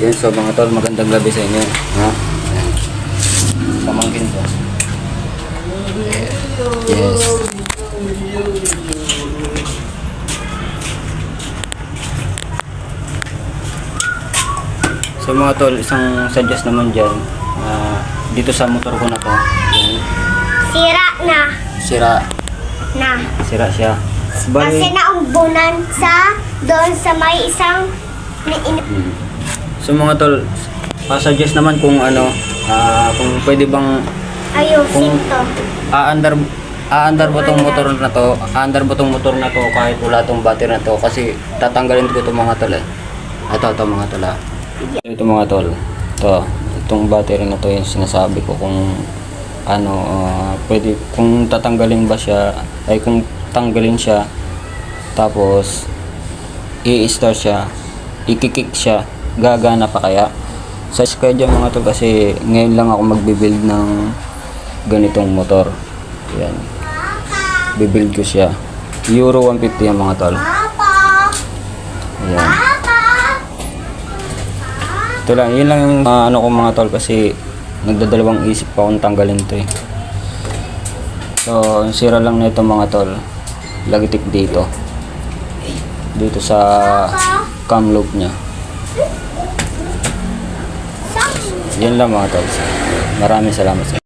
Yun, so mga tol, magandang gabi sa inyo. Ha? Ayan. Pamangkin ko. Yes. So mga tol, isang suggest naman dyan. ah, dito sa motor ko na to. Ayan. Sira na. Sira. Na. Sira siya. Kasi Bali, naumbunan sa doon sa may isang niinip. Mm. So mga tol, pa-suggest naman kung ano, ah, kung pwede bang Ayusin to. aandar aandar ba tong motor na to? Aandar ba tong motor na to kahit wala tong battery na to kasi tatanggalin ko itong mga tol eh. Ito, ito mga tol ah. Ito mga tol. Ito, itong battery na to yung sinasabi ko kung ano, ah, pwede, kung tatanggalin ba siya, ay kung tanggalin siya, tapos i-start siya, i-kick siya, gagana pa kaya? Sa kaya dyan mga tol kasi ngayon lang ako magbibuild ng ganitong motor. Yan. Bibuild ko siya. Euro 150 yan mga tol. Papa! Ito lang, yun lang yung ah, ano ko mga tol kasi nagdadalawang isip pa akong tanggalin to eh. So, ang sira lang nito mga tol, lagitik dito. Dito sa cam loop niya. Yan lang mga tol. Maraming salamat sa